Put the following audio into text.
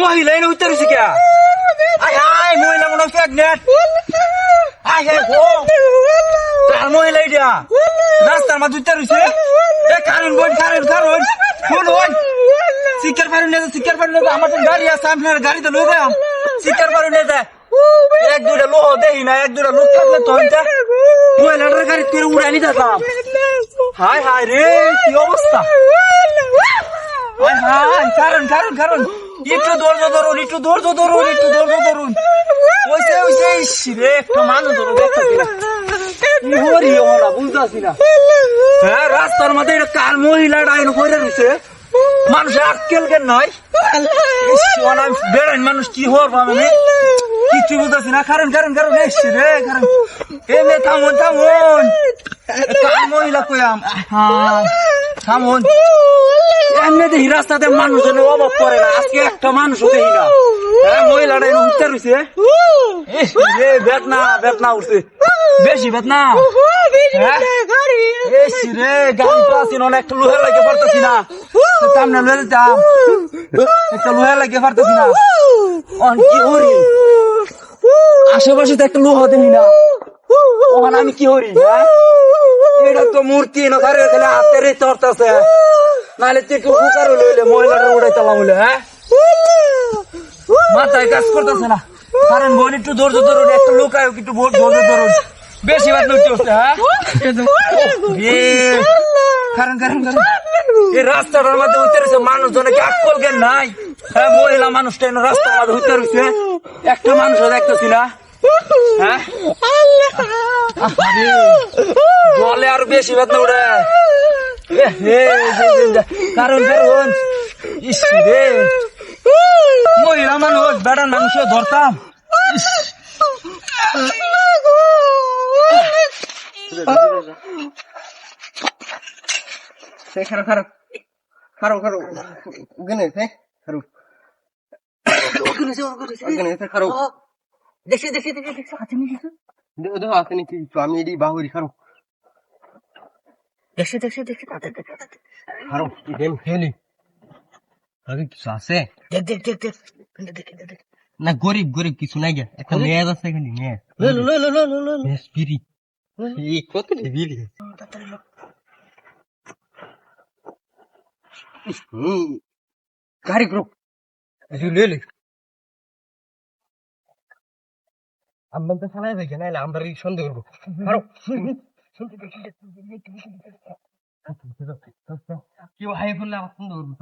মহিলা এনে উত্তর হয়েছে কে আয় মহিলা মনে হচ্ছে প্রেগনেন্ট আয় আয় গো তার মহিলা এটা রাস্তার মাঝে উত্তর হয়েছে এ কারণ বোন কারণ কারণ শোন বোন শিকার পারুন না শিকার পারুন না আমার তো গাড়ি আছে আপনার গাড়ি তো লয়ে যাম। শিকার পারুন না এক দুটা লোহ দেই না, এক দুটা লোক থাকলে তো এটা মহিলাটার গাড়ি হায় হায় রে, কি অবস্থা? একটু ধৈর্য ধরুন, একটু ধৈর্য ধরুন, একটু ধৈর্য ধরুন। ওইসে রে, একটু মানুষ ধরো দেখতেছি হ্যাঁ রাস্তার মধ্যে এটা কার মহিলা ডাইন করে রয়েছে। মানুষ আক্কেল কেন নয়? বেড়াইন মানুষ কি হর মানে কিচ্ছু বুঝতেছি না। কারণ কারণ কারণ এসছি রে, কারণ। এ মে, থামুন থামুন। মহিলা কইয়াম হ্যাঁ থামুন। এমনি দেখি রাস্তাতে মানুষজনের অভাব করে না। আজকে একটা মানুষ দেখি না। মহিলাটা এনে উঠতে রয়েছে রে বেতনা বেতনা উঠছে। বেশি বেতনা হ্যাঁ? রে গাড়ি আসি না একটা লোহে লাগে পারতেছি না। সামনে লয়ে একটা লোহে লাগে পারতেছি না। অন আশেপাশে তো একটা লোহা দেখি না। ওখানে আমি কি হরি হ্যাঁ? এটা তো মূর্তি না তারে খালি হাতের চড়তেছে। নাহলে তুই উপকার লইলে মহিলাটা হ্যাঁ? মাথায় কাজ করতেছে না। কারণ বোন একটু ধৈর্য ধরুন, একটা লোক একটু বোন ধৈর্য ধরুন। বেশি বাদ লুটি হচ্ছে হ্যাঁ? কারণ কারণ কারণ। এই রাস্তাটার মধ্যে উঠতে মানুষজনে কি আক্কল জ্ঞান নাই? হ্যাঁ মহিলা মানুষটা রাস্তার মধ্যে উঠতে রয়েছে। একটা মানুষও দেখতেছি না। হ্যাঁ? আরে, বেশি যে, যে, যে, কারণ কারণ ইস রে মহিলা মানুষ বেড়ার মানুষও ধরতাম। ইস, খারো খারো। খারো খারো। গনে थे খারো। थे খারো। দেখছি দেখছি দেখছি দেখছি হাতে নিয়ে দেখছি দেখো দেখো আসেনি কি তো আমি এডি বাহুরি খারো দেখছি দেখছি দেখছি খারো গেম খেলি। আগে কিছু আছে? দেখ দেখ দেখ দেখ দেখ দেখ না গরিব গরিব কিছু নাই গে। একটা মেয়ে আছে খালি মেয়ে। লো লো লো লো লো লো মেয়ে স্পিরি। এই কত বিলি গ্রুপ লে লে। আমরা তো চালাই যাই না আমরা এই সন্দেহ করব? আরও। কেউ হাই করলে আমার সন্দেহ করব